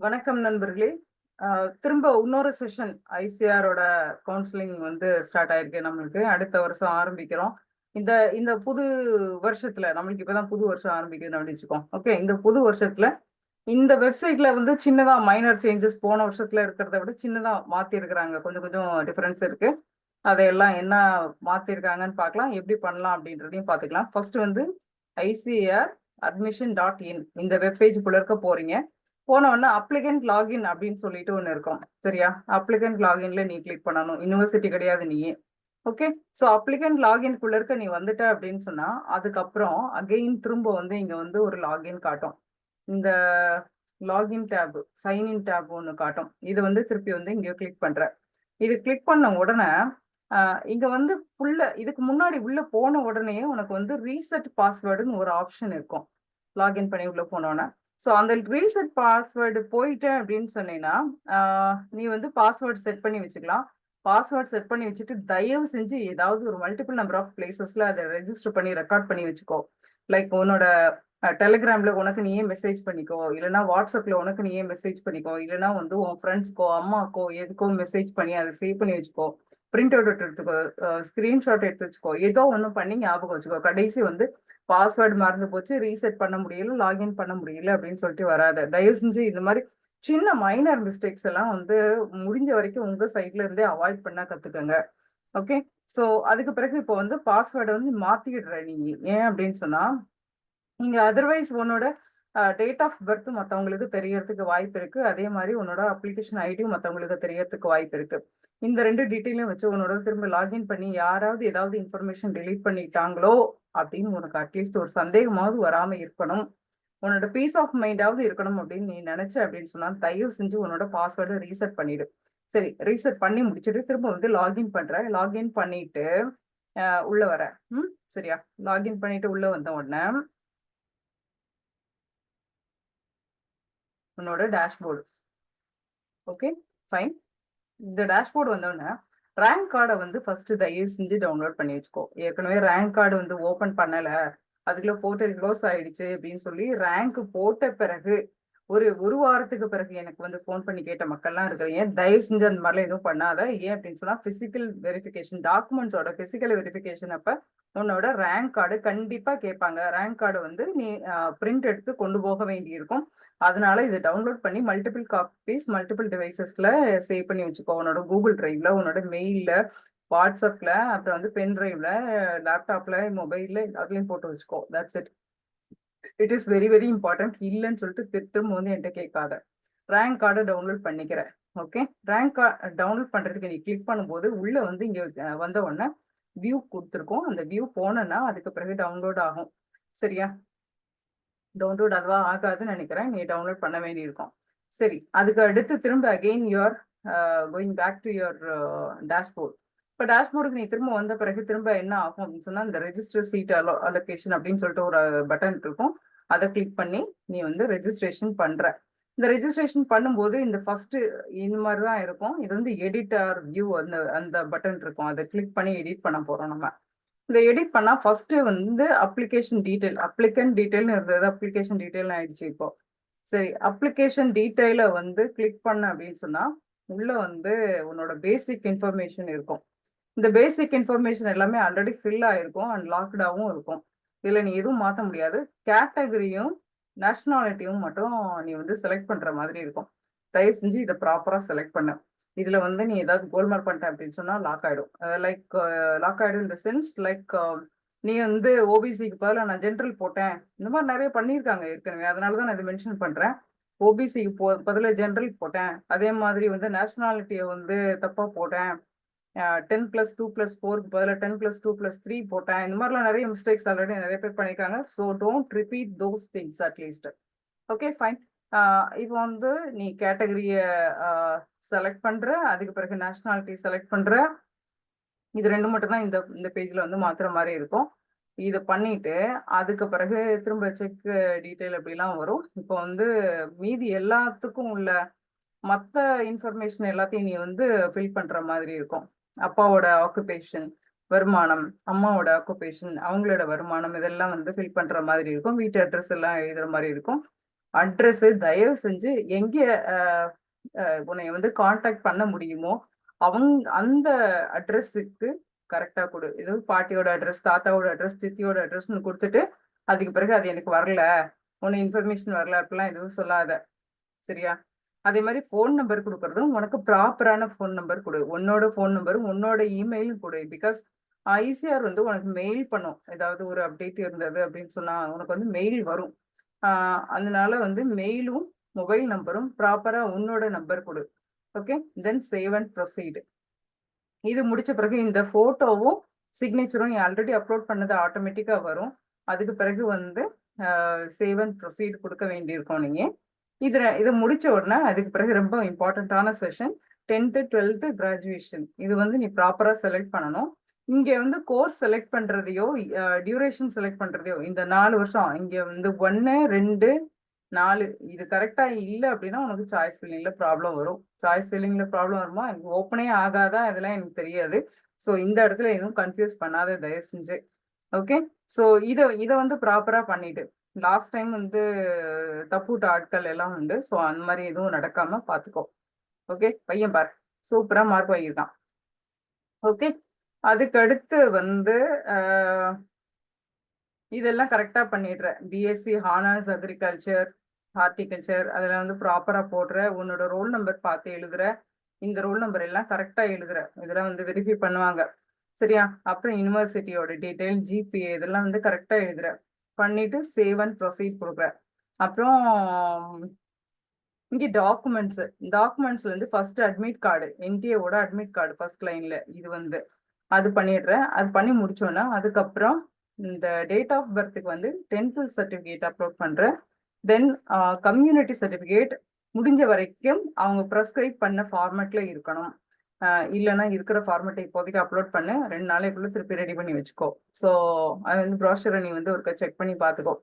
வணக்கம் நண்பர்களே. திரும்ப இன்னொரு செஷன் ஐசிஆரோட கவுன்சிலிங் வந்து ஸ்டார்ட் ஆயிருக்கு நம்மளுக்கு. அடுத்த வருஷம் ஆரம்பிக்கிறோம். இந்த இந்த புது வருஷத்துல நம்மளுக்கு இப்பதான் புது வருஷம் ஆரம்பிக்குதுன்னு அப்படின்னு ஓகே இந்த புது வருஷத்துல இந்த வெப்சைட்ல வந்து சின்னதா மைனர் சேஞ்சஸ் போன வருஷத்துல இருக்கிறத விட சின்னதா மாத்தி இருக்கிறாங்க கொஞ்சம் கொஞ்சம் டிஃபரன்ஸ் இருக்கு. அதையெல்லாம் என்ன மாத்திருக்காங்கன்னு பார்க்கலாம். எப்படி பண்ணலாம் அப்படின்றதையும் பார்த்துக்கலாம். ஃபர்ஸ்ட் வந்து ஐசிஆர் அட்மிஷன் டாட் இன் இந்த வெப்பேஜுக்குள்ள இருக்க போறீங்க. போன உடனே லாகின் அப்படின்னு சொல்லிட்டு ஒன்று இருக்கும். சரியா? அப்ளிகண்ட் லாகின்ல நீ கிளிக் பண்ணணும். யூனிவர்சிட்டி கிடையாது நீயே. ஓகே ஸோ அப்ளிகன்ட் லாகின்குள்ள இருக்க நீ வந்துட்ட அப்படின்னு சொன்னா அதுக்கப்புறம் அகெயின் திரும்ப வந்து இங்க வந்து ஒரு லாகின் காட்டும். இந்த லாகின் டேப் சைன்இன் டேப் ஒன்று காட்டும். இது வந்து திருப்பி வந்து இங்க கிளிக் பண்ற. இது கிளிக் பண்ண உடனே ஆஹ் இங்க வந்து ஃபுல்ல இதுக்கு முன்னாடி உள்ள போன உடனே உனக்கு வந்து ரீசெட் பாஸ்வேர்டுன்னு ஒரு ஆப்ஷன் இருக்கும். லாகின் பண்ணி உள்ள போனோடனே ஸோ அந்த ரீசெட் பாஸ்வேர்டு போயிட்டேன் அப்படின்னு சொன்னீங்கன்னா நீ வந்து பாஸ்வேர்டு செட் பண்ணி வச்சுக்கலாம். பாஸ்வேர்ட் செட் பண்ணி வச்சுட்டு தயவு செஞ்சு ஏதாவது ஒரு மல்டிபிள் நம்பர் ஆஃப் பிளேசஸ்ல அதை ரெஜிஸ்டர் பண்ணி ரெக்கார்ட் பண்ணி வச்சுக்கோ. லைக் உன்னோட டெலிகிராம்ல உனக்கு நீயே மெசேஜ் பண்ணிக்கோ. இல்லைன்னா வாட்ஸ்அப்ல உனக்கு நீயே மெசேஜ் பண்ணிக்கோ. இல்லைன்னா வந்து உன் ஃப்ரெண்ட்ஸ்க்கோ அம்மாக்கோ எதுக்கோ மெசேஜ் பண்ணி அதை சேவ் பண்ணி வச்சுக்கோ. பிரிண்ட் அவுட் எடுத்துக்கோ ஸ்கிரீன்ஷாட் எடுத்து வச்சுக்கோ. ஏதோ ஒன்றும் பண்ணி ஞாபகம் வச்சுக்கோ. கடைசி வந்து பாஸ்வேர்டு மறந்து போச்சு ரீசெட் பண்ண முடியல லாகின் பண்ண முடியல அப்படின்னு சொல்லிட்டு வராத. தயவு செஞ்சு இந்த மாதிரி சின்ன மைனர் மிஸ்டேக்ஸ் எல்லாம் வந்து முடிஞ்ச வரைக்கும் உங்க சைட்ல இருந்தே அவாய்ட் பண்ண கத்துக்கங்க. ஓகே ஸோ அதுக்கு பிறகு இப்போ வந்து பாஸ்வேர்டை வந்து மாத்திடுற நீ. ஏன் அப்படின்னு சொன்னா நீங்க அதர்வைஸ் உன்னோட டேட் ஆஃப் பர்த் மற்றவங்களுக்கு தெரியறதுக்கு வாய்ப்பு இருக்கு. அதே மாதிரி உன்னோட அப்ளிகேஷன் ஐடியும் மற்றவங்களுக்கு தெரியறதுக்கு வாய்ப்பு இருக்கு. இந்த ரெண்டு டீட்டெயிலையும் வச்சு உன்னோட திரும்ப லாகின் பண்ணி யாராவது ஏதாவது இன்ஃபர்மேஷன் டிலீட் பண்ணிட்டாங்களோ அப்படின்னு உனக்கு அட்லீஸ்ட் ஒரு சந்தேகமாவது வராம இருக்கணும். உன்னோட பீஸ் ஆஃப் மைண்டாவது இருக்கணும் அப்படின்னு நீ நினைச்ச அப்படின்னு சொன்னா தயவு செஞ்சு உன்னோட பாஸ்வேர்டை ரீசெட் பண்ணிடு. சரி ரீசெட் பண்ணி முடிச்சுட்டு திரும்ப வந்து லாகின் பண்ற. லாகின் பண்ணிட்டு உள்ள வர. ம் சரியா? லாகின் பண்ணிட்டு உள்ள வந்த உடனே உன்னோட டேஷ்போர்டு ஓகே ஃபைன் இந்த டேஷ்போர்டு வந்தோடனே ரேங்க் கார்டை வந்து ஃபர்ஸ்ட் தயவு செஞ்சு டவுன்லோட் பண்ணி வச்சுக்கோ. ஏற்கனவே ரேங்க் கார்டு வந்து ஓபன் பண்ணல. அதுக்குள்ள போர்ட்டல் க்ளோஸ் ஆயிடுச்சு அப்படின்னு சொல்லி ரேங்க் போட்ட பிறகு ஒரு ஒரு வாரத்துக்கு பிறகு எனக்கு வந்து ஃபோன் பண்ணி கேட்ட மக்கள்லாம் இருக்கிறீங்க தயவு செஞ்சு அந்த மாதிரிலாம் எதுவும் பண்ணாத? ஏன்? அப்படின்னு சொன்னா பிசிக்கல் வெரிஃபிகேஷன் டாக்குமெண்ட்ஸோட பிசிக்கல் வெரிஃபிகேஷன் அப்ப உன்னோட ரேங்க் கார்டு கண்டிப்பா கேட்பாங்க. ரேங்க் கார்டு வந்து நீ பிரிண்ட் எடுத்து கொண்டு போக வேண்டியிருக்கும். அதனால இதை டவுன்லோட் பண்ணி மல்டிபிள் காப்பீஸ் மல்டிபிள் டிவைசஸ்ல சேவ் பண்ணி வச்சுக்கோ. உன்னோட கூகுள் டிரைவ்ல உன்னோட மெயில்ல வாட்ஸ்அப்ல அப்புறம் வந்து பென் டிரைவ்ல லேப்டாப்ல மொபைல்ல அதுலயும் போட்டு வச்சுக்கோ. That's it it is very very important இல்லைன்னு சொல்லிட்டு திரும்ப வந்து என்கிட்ட கேட்காத. ரேங்க் கார்டை டவுன்லோட் பண்ணிக்கிறேன் ஓகே ரேங்க் கார்டு டவுன்லோட் பண்றதுக்கு நீ கிளிக் பண்ணும்போது உள்ள வந்து இங்க வந்த உடனே வியூ கொடுத்துருக்கோம். அந்த வியூ போனேன்னா அதுக்கு பிறகு டவுன்லோட் ஆகும். சரியா? டவுன்லோட் அதுவா ஆகாதுன்னு நினைக்கிறேன். நீ டவுன்லோட் பண்ண வேண்டியிருக்கும். சரி. அதுக்கு அடுத்து திரும்ப again your going back to your dashboard இப்போ டேஷ்போர்டுக்கு நீ திரும்ப வந்த பிறகு திரும்ப என்ன ஆகும் அப்படின்னு சொன்னா இந்த ரெஜிஸ்டர் சீட் அலோ அலோகேஷன் அப்படின்னு சொல்லிட்டு ஒரு பட்டன் இருக்கும். அதை கிளிக் பண்ணி நீ வந்து ரெஜிஸ்ட்ரேஷன் பண்ற. இந்த ரெஜிஸ்ட்ரேஷன் பண்ணும்போது இந்த ஃபர்ஸ்ட் இந்த மாதிரி தான் இருக்கும். இது வந்து எடிட் ஆர் வியூ அந்த அந்த பட்டன் இருக்கும். அதை கிளிக் பண்ணி எடிட் பண்ண போறோம் நம்ம. இந்த எடிட் பண்ணா ஃபர்ஸ்ட் வந்து அப்ளிகேஷன் டீடைல் அப்ளிகன் டீடைல்னு இருந்தது. அப்ளிகேஷன் டீடைல் ஆயிடுச்சு இப்போ. சரி அப்ளிகேஷன் டீடைல வந்து கிளிக் பண்ண அப்படின்னு சொன்னா உள்ள வந்து உன்னோட பேசிக் இன்ஃபர்மேஷன் இருக்கும். இந்த பேசிக் இன்ஃபர்மேஷன் எல்லாமே ஆல்ரெடி ஃபில் ஆயிருக்கும் அண்ட் லாக்டாவும் இருக்கும். இதுல நீ எதுவும் மாற்ற முடியாது. கேட்டகரியும் நேஷனாலிட்டியும் மட்டும் நீ வந்து செலக்ட் பண்ற மாதிரி இருக்கும். தயவு செஞ்சு இதை ப்ராப்பரா செலக்ட் பண்ண. இதுல வந்து நீ ஏதாவது கோல்மார்க் பண்ணிட்ட அப்படின்னு சொன்னா லாக் ஆயிடும். லைக் லாக் ஆயிடும் இந்த சென்ஸ் லைக் நீ வந்து ஓபிசிக்கு பதிலாக நான் ஜென்ரல் போட்டேன். இந்த மாதிரி நிறைய பண்ணியிருக்காங்க ஏற்கனவே. அதனாலதான் நான் இதை மென்ஷன் பண்றேன். ஓபிசிக்கு போ பதிலாக ஜென்ரல் போட்டேன். அதே மாதிரி வந்து நேஷனாலிட்டியை வந்து தப்பா போட்டேன். டென் பிளஸ் டூ பிளஸ் ஃபோருக்கு பதிலாக ten plus two plus three போட்டேன் இந்த மாதிரிலாம் நிறைய மிஸ்டேக்ஸ் ஆல்ரெடி நிறைய பேர் பண்ணியிருக்காங்க. So don't repeat those things at least okay fine இப்போ வந்து நீ கேட்டகரியை செலக்ட் பண்ற அதுக்கு பிறகு நேஷனாலிட்டி செலக்ட் பண்ற. இது ரெண்டு மட்டும் தான் இந்த இந்த பேஜ்ல வந்து மாத்துற மாதிரி இருக்கும். இதை பண்ணிட்டு அதுக்கு பிறகு திரும்ப செக் டீட்டெயில் அப்படிலாம் வரும். இப்போ வந்து மீதி எல்லாத்துக்கும் உள்ள மற்ற இன்ஃபர்மேஷன் எல்லாத்தையும் நீ வந்து ஃபில் பண்ற மாதிரி இருக்கும். அப்பாவோட ஆக்குபேஷன் வருமானம் அம்மாவோட ஆக்குபேஷன் அவங்களோட வருமானம் இதெல்லாம் வந்து ஃபில் பண்ற மாதிரி இருக்கும். வீட்டு அட்ரஸ் எல்லாம் எழுதுற மாதிரி இருக்கும். அட்ரஸ் தயவு செஞ்சு எங்க உன்னை வந்து காண்டாக்ட் பண்ண முடியுமோ அவங்க அந்த அட்ரஸுக்கு கரெக்டா கொடு. இது பாட்டியோட அட்ரஸ் தாத்தாவோட அட்ரஸ் சித்தியோட அட்ரஸ்னு கொடுத்துட்டு அதுக்கு பிறகு அது எனக்கு வரல உன்னை இன்ஃபர்மேஷன் வரல அப்படிலாம் எதுவும் சொல்லாத. சரியா? அதே மாதிரி ஃபோன் நம்பர் கொடுக்கறதும் உனக்கு ப்ராப்பரான ஃபோன் நம்பர் கொடு. உன்னோட ஃபோன் நம்பரும் உன்னோட இமெயிலும் கொடு. பிகாஸ் ஐசிஆர் வந்து உனக்கு மெயில் பண்ணும். ஏதாவது ஒரு அப்டேட் இருந்தது அப்படின்னு சொன்னா உனக்கு வந்து மெயில் வரும். அதனால வந்து மெயிலும் மொபைல் நம்பரும் ப்ராப்பரா உன்னோட நம்பர் கொடு. Okay then save and proceed இது முடிச்ச பிறகு இந்த போட்டோவும் சிக்னேச்சரும் ஆல்ரெடி அப்லோட் பண்ணது ஆட்டோமேட்டிக்காக வரும். அதுக்கு பிறகு வந்து சேவ் அண்ட் ப்ரொசீட் கொடுக்க வேண்டியிருக்கோம் நீங்கள் இதுல இதை முடிச்ச உடனே அதுக்கு பிறகு ரொம்ப இம்பார்ட்டண்ட்டான செஷன் டென்த்து டுவெல்த்து கிராஜுவேஷன் இது வந்து நீ ப்ராப்பரா செலக்ட் பண்ணணும். இங்க வந்து கோர்ஸ் செலக்ட் பண்றதையோ டியூரேஷன் செலக்ட் பண்றதையோ இந்த நாலு வருஷம் இங்க வந்து ஒன்னு ரெண்டு நாலு இது கரெக்டா இல்ல அப்படின்னா உனக்கு சாய்ஸ் ஃபில்லிங்ல ப்ராப்ளம் வரும். சாய்ஸ் ஃபில்லிங்ல ப்ராப்ளம் வருமா? எனக்கு ஓப்பனே ஆகாதா? இதெல்லாம் எனக்கு தெரியாது. ஸோ இந்த இடத்துல எதுவும் கன்ஃபியூஸ் பண்ணாத தயவு செஞ்சு. ஓகே ஸோ இதை இதை வந்து ப்ராப்பரா பண்ணிட்டு லாஸ்ட் டைம் வந்து தப்புட்ட ஆட்கள் எல்லாம் உண்டு. ஸோ அந்த மாதிரி எதுவும் நடக்காம பார்த்துக்கோ ஓகே பையன் பார். சூப்பரா மார்க் வாங்கியிருக்கான். ஓகே அதுக்கடுத்து வந்து இதெல்லாம் கரெக்டா பண்ணிடுற. பிஎஸ்சி ஹானர்ஸ் அக்ரிகல்ச்சர் ஹார்டிகல்ச்சர் அதில் வந்து ப்ராப்பரா போடுற. உன்னோட ரோல் நம்பர் பார்த்து எழுதுற. இந்த ரோல் நம்பர் எல்லாம் கரெக்டா எழுதுற. இதெல்லாம் வந்து வெரிஃபை பண்ணுவாங்க. சரியா? அப்புறம் யூனிவர்சிட்டியோட டீடைல் ஜிபிஏ இதெல்லாம் வந்து கரெக்டா எழுதுற. பண்ணிட்டு சேவ் அண்ட் ப்ரொசீட் கொடுக்குறேன். அப்புறம் இங்கே டாக்குமெண்ட்ஸ் டாக்குமெண்ட்ஸ் வந்து ஃபர்ஸ்ட் அட்மிட் கார்டு என்டிஏவோட அட்மிட் கார்டு ஃபர்ஸ்ட் லைன்ல இது வந்து. அது பண்ணிடுறேன். அது பண்ணி முடிச்சோன்னா அதுக்கப்புறம் இந்த டேட் ஆஃப் பர்த்துக்கு வந்து டென்த்து சர்டிஃபிகேட் அப்லோட் பண்ணுறேன் தென் கம்யூனிட்டி சர்டிஃபிகேட் முடிஞ்ச வரைக்கும் அவங்க ப்ரெஸ்கிரைப் பண்ண ஃபார்மேட்ல இருக்கணும். இல்லைன்னா இருக்கிற ஃபார்மேட்டை இப்போதைக்கு அப்லோட் பண்ணு. ரெண்டு நாளைக்குள்ள திருப்பி ரெடி பண்ணி வச்சுக்கோ. ஸோ அது வந்து ப்ராஷரை நீ வந்து ஒருக்க செக் பண்ணி பார்த்துக்கோ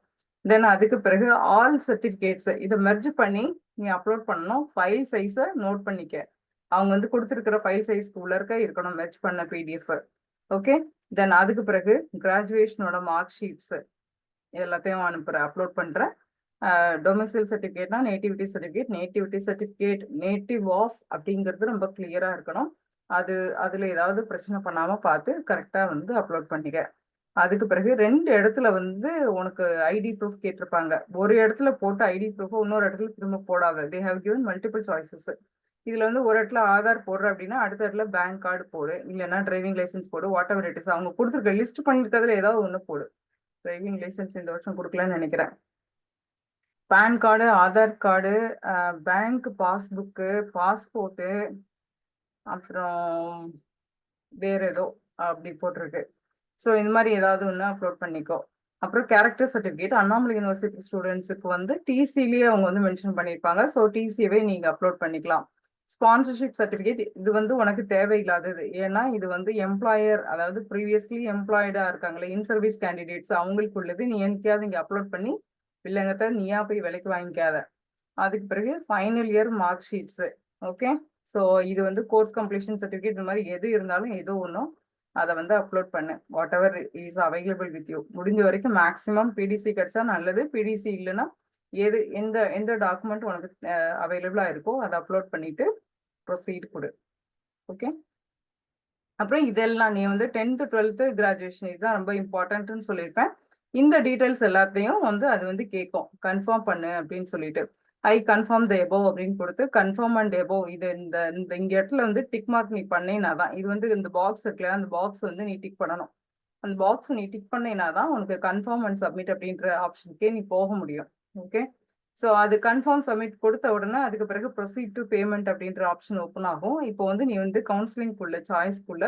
தென் அதுக்கு பிறகு ஆல் சர்டிஃபிகேட்ஸ் இதை மெர்ஜ் பண்ணி நீ அப்லோட் பண்ணணும். ஃபைல் சைஸை நோட் பண்ணிக்க. அவங்க வந்து கொடுத்துருக்கிற ஃபைல் சைஸ்க்கு உள்ள இருக்க இருக்கணும். மெர்ஜ் பண்ண பிடிஎஃப் ஓகே தென் அதுக்கு பிறகு கிராஜுவேஷனோட மார்க் ஷீட்ஸ் எல்லாத்தையும் அனுப்புற அப்லோட் பண்றேன் domicile சர்டிஃபிகேட்னா nativity certificate nativity certificate native of அப்படிங்கிறது ரொம்ப கிளியராக இருக்கணும். அது அதில் ஏதாவது பிரச்சனை பண்ணாமல் பார்த்து கரெக்டாக வந்து அப்லோட் பண்ணிக்க. அதுக்கு பிறகு ரெண்டு இடத்துல வந்து உனக்கு ஐடி ப்ரூஃப் கேட்டிருப்பாங்க. ஒரு இடத்துல போட்டு ஐடி ப்ரூஃப் இன்னொரு இடத்துல திரும்ப போடாத. They have given multiple choices இதில் வந்து ஒரு இடத்துல ஆதார் போடுற அப்படின்னா அடுத்த இடத்துல பேங்க் கார்டு போடு. இல்லைன்னா டிரைவிங் லைசன்ஸ் போடு. வாட் எவர் இட் இஸ் அவங்க கொடுத்துருக்க லிஸ்ட் பண்ணியிருக்கிறதுல ஏதாவது ஒன்று போடு. டிரைவிங் லைசன்ஸ் இந்த வருஷம் கொடுக்கலன்னு நினைக்கிறேன். PAN card Aadhaar card bank passbook passport அப்புறம் வேற ஏதோ அப்படி போட்டிருக்கு. ஸோ இந்த மாதிரி ஏதாவது ஒன்று அப்லோட் பண்ணிக்கோ. அப்புறம் கேரக்டர் சர்டிஃபிகேட் அண்ணாமலை யூனிவர்சிட்டி ஸ்டூடெண்ட்ஸுக்கு வந்து டிசிலேயே அவங்க வந்து மென்ஷன் பண்ணியிருப்பாங்க. ஸோ டிசியவே நீங்கள் அப்லோட் பண்ணிக்கலாம். ஸ்பான்சர்ஷிப் சர்டிஃபிகேட் இது வந்து உனக்கு தேவையில்லாதது. ஏன்னா இது வந்து எம்ப்ளாயர் அதாவது ப்ரீவியஸ்லி எம்ப்ளாய்டாக இருக்காங்களே இன் சர்வீஸ் கேண்டிடேட்ஸ் அவங்களுக்கு உள்ளது நீ எனக்கையாவது இங்கே அப்லோட் பண்ணி இல்லைங்கத்த நீயா போய் விலைக்கு வாங்கிக்காத? அதுக்கு பிறகு final year mark sheets okay so இது வந்து கோர்ஸ் கம்ப்ளீஷன் சர்டிஃபிகேட் இந்த மாதிரி எது இருந்தாலும் ஏதோ ஒன்றும் அதை வந்து அப்லோட் பண்ணு. Whatever is available with you முடிஞ்ச வரைக்கும் மேக்ஸிமம் பிடிசி கிடைச்சா நல்லது. பிடிசி இல்லைன்னா எது எந்த எந்த டாக்குமெண்ட் உனக்கு அவைலபிளாக இருக்கோ அதை அப்லோட் பண்ணிட்டு ப்ரொசீட் கொடு. ஓகே அப்புறம் இதெல்லாம் நீ வந்து டென்த்து டுவெல்த்து கிராஜுவேஷன் இதுதான் ரொம்ப இம்பார்ட்டன்ட்னு சொல்லியிருப்பேன். இந்த டீட்டெயில்ஸ் எல்லாத்தையும் வந்து அது வந்து கேட்கும் கன்ஃபார்ம் பண்ணு அப்படின்னு சொல்லிட்டு. ஐ கன்ஃபார்ம் த எபோவ் அப்படின்னு கொடுத்து கன்ஃபார்ம் அண்ட் எபோவ் இது இந்த இந்த இங்க இடத்துல வந்து டிக் மார்க் நீ பண்ணினா தான் இது வந்து இந்த பாக்ஸ் இருக்குல்ல அந்த பாக்ஸ் வந்து நீ டிக் பண்ணணும். அந்த பாக்ஸ் நீ டிக் பண்ணினா தான் உனக்கு கன்ஃபார்ம் அண்ட் சப்மிட் அப்படின்ற ஆப்ஷனுக்கே நீ போக முடியும். ஓகே ஸோ அது கன்ஃபார்ம் சப்மிட் கொடுத்த உடனே அதுக்கு பிறகு ப்ரொசீட் டு பேமெண்ட் அப்படின்ற ஆப்ஷன் ஓப்பன் ஆகும். இப்போ வந்து நீ வந்து கவுன்சிலிங்குள்ள சாய்ஸ்க்குள்ள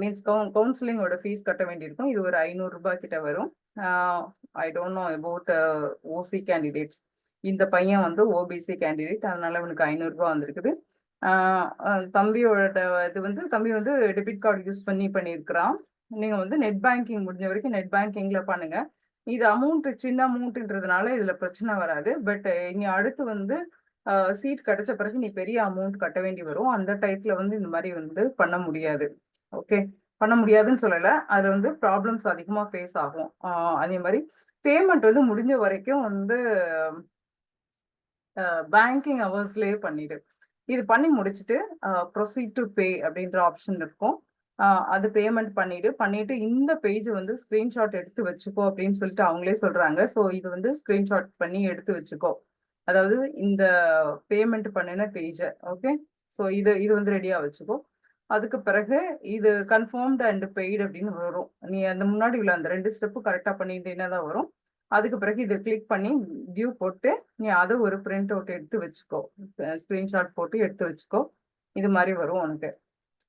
மீன்ஸ் கவுன்சிலிங்கோட ஃபீஸ் கட்ட வேண்டியிருக்கும். இது ஒரு ஐநூறு ரூபாய் கிட்ட வரும். I don't know about OC candidates இந்த பையன் வந்து ஓபிசி கேண்டிடேட் அதனால இவனுக்கு ஐநூறுரூபா வந்திருக்குது. Uh, uh, தம்பியோட இது வந்து தம்பி வந்து டெபிட் கார்டு யூஸ் பண்ணி பண்ணியிருக்கிறான். நீங்கள் வந்து நெட் பேங்கிங் முடிஞ்ச வரைக்கும் நெட் பேங்கிங்கில் பண்ணுங்க. இது அமௌண்ட் சின்ன அமௌண்ட்ன்றதுனால இதில் பிரச்சனை வராது. பட் uh, இனி அடுத்து வந்து சீட் கிடைச்ச பிறகு நீ பெரிய அமௌண்ட் கட்ட வேண்டி வரும். அந்த டைத்தில் வந்து இந்த மாதிரி வந்து பண்ண முடியாது. ஓகே பண்ண முடியாதுன்னு சொல்லல. அதில் வந்து ப்ராப்ளம்ஸ் அதிகமா ஃபேஸ் ஆகும். அதே மாதிரி பேமெண்ட் வந்து முடிஞ்ச வரைக்கும் வந்து பேங்கிங் ஹவர்ஸ்லயே பண்ணிடு. இது பண்ணி முடிச்சுட்டு ப்ரொசீட் டு பே அப்படின்ற ஆப்ஷன் இருக்கும். அது பேமெண்ட் பண்ணிடு. பண்ணிட்டு இந்த பேஜ் வந்து ஸ்கிரீன்ஷாட் எடுத்து வச்சுக்கோ அப்படின்னு சொல்லிட்டு அவங்களே சொல்றாங்க. ஸோ இது வந்து ஸ்கிரீன்ஷாட் பண்ணி எடுத்து வச்சுக்கோ. அதாவது இந்த பேமெண்ட் பண்ணின பேஜை ஓகே ஸோ இது இது வந்து ரெடியா வச்சுக்கோ. அதுக்கு பிறகு இது கன்ஃபார்ம்டு அண்ட் பெய்டு அப்படின்னு வரும். நீ அந்த முன்னாடி உள்ள அந்த ரெண்டு ஸ்டெப்பு கரெக்டாக பண்ணிட்டீங்கன்னா தான் வரும். அதுக்கு பிறகு இதை கிளிக் பண்ணி வியூ போட்டு நீ அதை ஒரு பிரிண்ட் அவுட் எடுத்து வச்சுக்கோ. ஸ்க்ரீன்ஷாட் போட்டு எடுத்து வச்சுக்கோ. இது மாதிரி வரும் உனக்கு.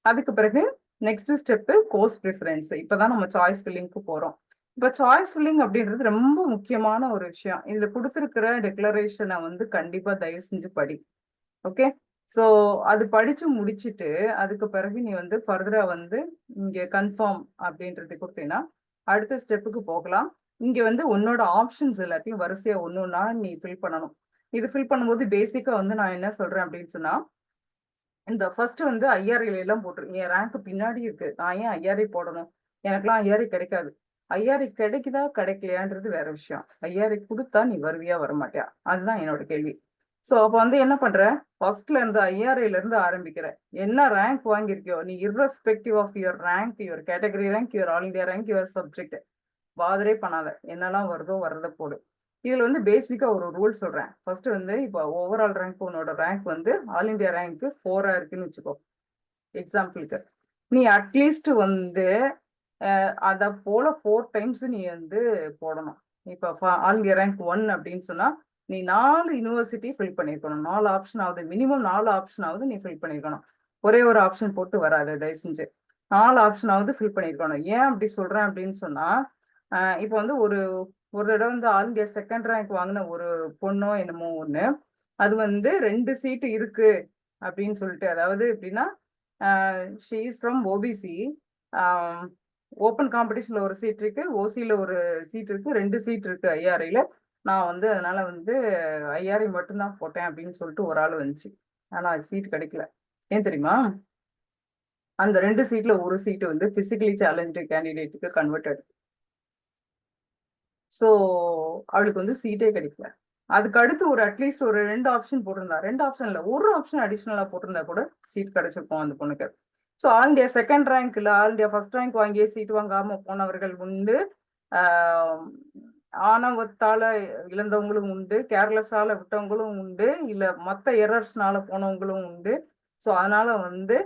அதுக்கு பிறகு நெக்ஸ்ட் ஸ்டெப்பு கோர்ஸ் ப்ரிஃபரன்ஸ் இப்போதான் நம்ம சாய்ஸ் ஃபில்லிங்க்கு போகிறோம் இப்போ சாய்ஸ் ஃபில்லிங் அப்படின்றது ரொம்ப முக்கியமான ஒரு விஷயம். இதில் கொடுத்துருக்கிற டெக்ளரேஷனை வந்து கண்டிப்பாக தயவு செஞ்சு படி. ஓகே ஸோ அது படிச்சு முடிச்சுட்டு அதுக்கு பிறகு நீ வந்து ஃபர்தரா வந்து இங்க கன்ஃபார்ம் அப்படின்றது கொடுத்தீங்கன்னா அடுத்த ஸ்டெப்புக்கு போகலாம். இங்க வந்து உன்னோட ஆப்ஷன்ஸ் எல்லாத்தையும் வரிசையா ஒன்று ஒன்றா நீ ஃபில் பண்ணணும். இது ஃபில் பண்ணும்போது பேசிக்கா வந்து நான் என்ன சொல்றேன் அப்படின்னு சொன்னா இந்த ஃபர்ஸ்ட் வந்து ஐஆர்ஐல எல்லாம் போட்டுரு. என் ரேங்க் பின்னாடி இருக்கு. நான் ஏன் ஐஆர்ஐ போடணும்? எனக்குலாம் ஐஆர்ஐ கிடைக்காது. ஐஆர்ஐ கிடைக்குதா? கிடைக்கலையான்றது வேற விஷயம். ஐஆர்ஐ கொடுத்தா நீ வருவியா வரமாட்டியா? அதுதான் என்னோட கேள்வி. ஸோ அப்போ வந்து என்ன பண்ற? ஃபர்ஸ்ட்ல இருந்து ஐஆர்ஐல இருந்து ஆரம்பிக்கிற. என்ன ரேங்க் வாங்கியிருக்கியோ? நீ irrespective of your rank your category rank your all India rank your subject பாதரே பண்ணாத. என்னெல்லாம் வருதோ வர்றத போடு. இதுல வந்து பேசிக்கா ஒரு ரூல் சொல்றேன். ஃபர்ஸ்ட் வந்து இப்போ ஓவரால் ரேங்க் உன்னோட ரேங்க் வந்து ஆல் இண்டியா ரேங்க் ஃபோரா இருக்குன்னு வச்சுக்கோ. எக்ஸாம்பிளுக்கு நீ அட்லீஸ்ட் வந்து அதை போல ஃபோர் டைம்ஸ் நீ வந்து போடணும். இப்போ ஆல் இண்டியா ரேங்க் ஒன் அப்படின்னு சொன்னா நீ நாலு யூனிவர்சிட்டி ஃபில் பண்ணியிருக்கணும் நாலு ஆப்ஷன் ஆகுது மினிமம் நாலு ஆப்ஷன் ஆகுது நீ ஃபில் பண்ணியிருக்கணும் ஒரே ஒரு ஆப்ஷன் போட்டு வராது தயவு செஞ்சு. நாலு ஆப்ஷன் ஆகுது ஃபில் பண்ணியிருக்கணும் ஏன் அப்படி சொல்றேன் அப்படின்னு சொன்னா இப்போ வந்து ஒரு ஒரு தடவை வந்து ஆல் இண்டியா செகண்ட் ரேங்க் வாங்கின ஒரு பொண்ணோ என்னமோ ஒன்று அது வந்து ரெண்டு சீட்டு இருக்கு அப்படின்னு சொல்லிட்டு அதாவது எப்படின்னா she is from OBC open காம்படிஷன்ல ஒரு சீட் இருக்கு ஓசியில ஒரு சீட் இருக்கு ரெண்டு சீட் இருக்கு ஐஆர்ஐல நான் வந்து அதனால வந்து ஐஆர்ஐ மட்டும்தான் போட்டேன் அப்படின்னு சொல்லிட்டு ஒரு ஆள் வந்துச்சு. ஆனா அது சீட் கிடைக்கல. ஏன் தெரியுமா? அந்த ரெண்டு சீட்ல ஒரு சீட்டு வந்து பிசிக்கலி சேலஞ்சு கேண்டிடேட்டுக்கு கன்வெர்டட் ஸோ அவளுக்கு வந்து சீட்டே கிடைக்கல. அதுக்கு அடுத்து ஒரு அட்லீஸ்ட் ஒரு ரெண்டு ஆப்ஷன் போட்டிருந்தா ரெண்டு ஆப்ஷன்ல ஒரு ஆப்ஷன் அடிஷ்னலா போட்டிருந்தா கூட சீட் கிடைச்சிருக்கும் அந்த பொண்ணுக்கு. So all India second rank இல்ல ஆல் இண்டியா ஃபர்ஸ்ட் ரேங்க் வாங்கிய சீட் வாங்காம போனவர்கள் உண்டு. ஆணவத்தால இழந்தவங்களும் உண்டு கேர்லெஸ்ஸால விட்டவங்களும் உண்டு இல்ல மத்த எரர்ஸ்னால போனவங்களும் உண்டு. ஸோ அதனால வந்து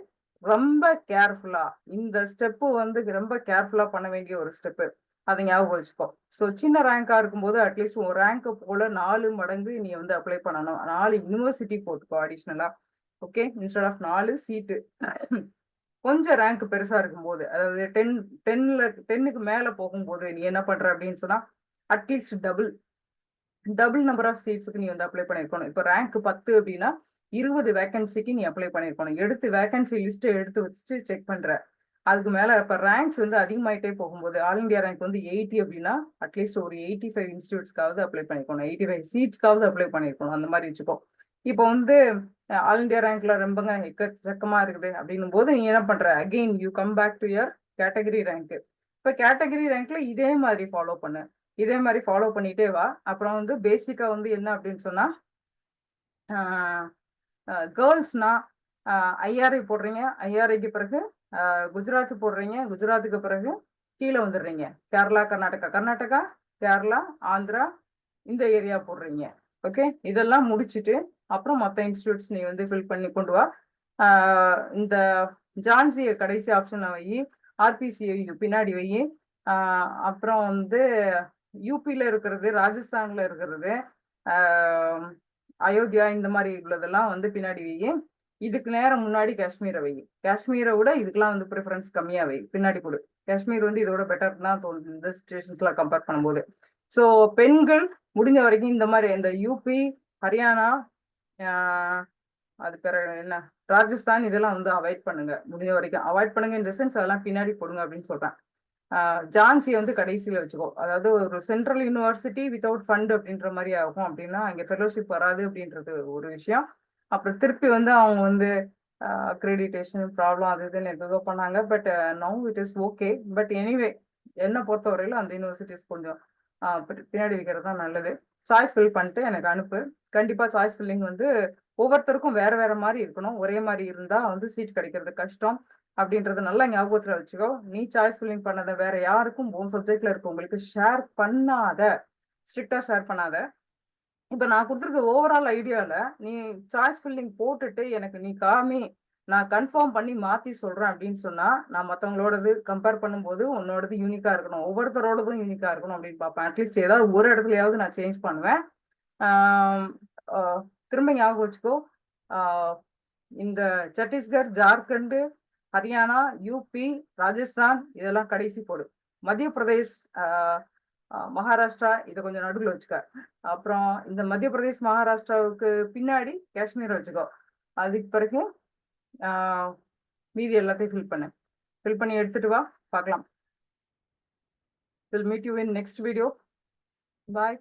ரொம்ப கேர்ஃபுல்லா இந்த ஸ்டெப்பு வந்து ரொம்ப கேர்ஃபுல்லா பண்ண வேண்டிய ஒரு ஸ்டெப்பு அதை ஞாபகம் வச்சுக்கோ. ஸோ சின்ன ரேங்கா இருக்கும்போது அட்லீஸ்ட் ஒரு ரேங்க் போல நாலு மடங்கு நீ வந்து அப்ளை பண்ணணும். நாலு யூனிவர்சிட்டி போட்டுக்கோ அடிஷ்னலா ஓகே இன்ஸ்டெட் ஆஃப் நாலு சீட்டு கொஞ்சம் ரேங்க் பெருசா இருக்கும்போது அதாவது டென் டென்ல டென்னுக்கு மேல போகும்போது நீ என்ன பண்ற அப்படின்னு சொன்னா at least double double number of சீட்ஸுக்கு நீ வந்து அப்ளை பண்ணியிருக்கணும் இப்போ ரேங்க் பத்து அப்படின்னா இருபது வேகன்சிக்கு நீ அப்ளை பண்ணியிருக்கணும் எடுத்து வேகன்சி லிஸ்ட்டை எடுத்து வச்சுட்டு செக் பண்ற. அதுக்கு மேல இப்போ ரேங்க்ஸ் வந்து அதிகமாயிட்டே போகும்போது ஆல் இண்டியா ரேங்க் வந்து எயிட்டி அப்படின்னா அட்லீஸ்ட் ஒரு எயிட்டி ஃபைவ் இன்ஸ்டியூட்ஸ்க்காவது அப்ளை பண்ணிருக்கணும். எயிட்டி ஃபைவ் சீட்ஸ்க்காவது அப்ளை பண்ணிருக்கணும். அந்த மாதிரி வச்சுக்கோ. இப்போ வந்து ஆல் இண்டியா ரேங்க்ல ரொம்பங்க எக்கச்சக்கமா இருக்குது. அப்படின்னும் போது நீ என்ன பண்ற? Again you come back to your category rank இப்போ கேட்டகரி ரேங்க்ல இதே மாதிரி ஃபாலோ பண்ணு. இதே மாதிரி ஃபாலோ பண்ணிட்டே வா. அப்புறம் வந்து பேசிக்காக வந்து என்ன அப்படின்னு சொன்னால் கேர்ள்ஸ்னா ஐஆர்ஐ போடுறீங்க. ஐஆர்ஐக்கு பிறகு குஜராத் போடுறீங்க. குஜராத்துக்கு பிறகு கீழே வந்துடுறீங்க. கேரளா கர்நாடகா. கர்நாடகா கேரளா ஆந்திரா இந்த ஏரியா போடுறீங்க. ஓகே? இதெல்லாம் முடிச்சுட்டு அப்புறம் மற்ற இன்ஸ்டியூட்ஸ் நீ வந்து ஃபில் பண்ணி கொண்டு வா. இந்த ஜான்சியை கடைசி ஆப்ஷன்ல வை. ஆர்பிசிஐ பின்னாடி வை. அப்புறம் வந்து யூபியில இருக்கிறது ராஜஸ்தான்ல இருக்கிறது அயோத்தியா இந்த மாதிரி உள்ளதெல்லாம் வந்து பின்னாடி வை இதுக்கு நேரம் முன்னாடி காஷ்மீரை வை காஷ்மீரை விட இதுக்கெல்லாம் வந்து ப்ரிஃபரன்ஸ் கம்மியா வை பின்னாடி கொடு. காஷ்மீர் வந்து இதோட பெட்டர் தான் தோணுது. இந்த சுச்சுவேஷன்ஸ்ல கம்பேர் பண்ணும்போது. ஸோ பெண்கள் முடிஞ்ச வரைக்கும் இந்த மாதிரி இந்த யூபி ஹரியானா அது பிறகு என்ன ராஜஸ்தான் இதெல்லாம் வந்து அவாய்ட் பண்ணுங்க. முடிஞ்ச வரைக்கும். அவாய்ட் பண்ணுங்க இந்த சென்ஸ் அதெல்லாம் பின்னாடி போடுங்க அப்படின்னு சொல்றேன். ஜான்சி வந்து கடைசியில வச்சுக்கோ. அதாவது ஒரு சென்ட்ரல் யூனிவர்சிட்டி வித்தவுட் ஃபண்ட் அப்படின்ற மாதிரி ஆகும். அப்படின்னா அங்கே ஃபெலோஷிப் வராது அப்படின்றது ஒரு விஷயம். அப்புறம் திருப்பி வந்து அவங்க வந்து அக்ரெடிட்டேஷன் ப்ராப்ளம் அது இதுன்னு எதோ பண்ணாங்க. But now it is okay but anyway என்னை பொறுத்தவரையில அந்த யூனிவர்சிட்டிஸ் கொஞ்சம் பின்னாடி வைக்கிறது தான் நல்லது. சாய்ஸ் ஃபில் பண்ணிட்டு எனக்கு அனுப்பு. கண்டிப்பா சாய்ஸ் ஃபில்லிங் வந்து ஒவ்வொருத்தருக்கும் வேற வேற மாதிரி இருக்கணும். ஒரே மாதிரி இருந்தா வந்து சீட் கிடைக்கிறது கஷ்டம். அப்படின்றத நல்லா ஞாபகத்துல வச்சுக்கோ. நீ சாய்ஸ் ஃபில்லிங் பண்ணதை வேற யாருக்கும் உன் சப்ஜெக்ட்ல இருக்கவங்களுக்கு ஷேர் பண்ணாத. ஸ்ட்ரிக்டா ஷேர் பண்ணாத. இப்ப நான் கொடுத்துருக்க ஓவரால் ஐடியால நீ சாய்ஸ் ஃபில்லிங் போட்டுட்டு எனக்கு நீ காமி நான் கன்ஃபார்ம் பண்ணி மாத்தி சொல்றேன் அப்படின்னு சொன்னா நான் மத்தவங்களோடது கம்பேர் பண்ணும்போது உன்னோடது யூனிக்கா இருக்கணும். ஒவ்வொருத்தரோடதும் யூனிக்கா இருக்கணும் அப்படின்னு பார்ப்பேன். அட்லீஸ்ட் ஏதாவது ஒரு இடத்துலயாவது நான் சேஞ்ச் பண்ணுவேன். திரும்ப ஞாபகம் வச்சுக்கோ. இந்த சத்தீஸ்கர் ஜார்க்கண்டு ஹரியானா யூபி ராஜஸ்தான் இதெல்லாம் கடைசி போடு. மத்திய பிரதேஷ் ஆஹ் மகாராஷ்டிரா இதை கொஞ்சம் நடுவில் வச்சுக்க. அப்புறம் இந்த மத்திய பிரதேஷ் மகாராஷ்டிராவுக்கு பின்னாடி காஷ்மீர் வச்சுக்கோ. அதுக்கு பிறகு ஆஹ் மீதி எல்லாத்தையும் ஃபில் பண்ணு. ஃபில் பண்ணி எடுத்துட்டு வா பார்க்கலாம் will meet you in next video bye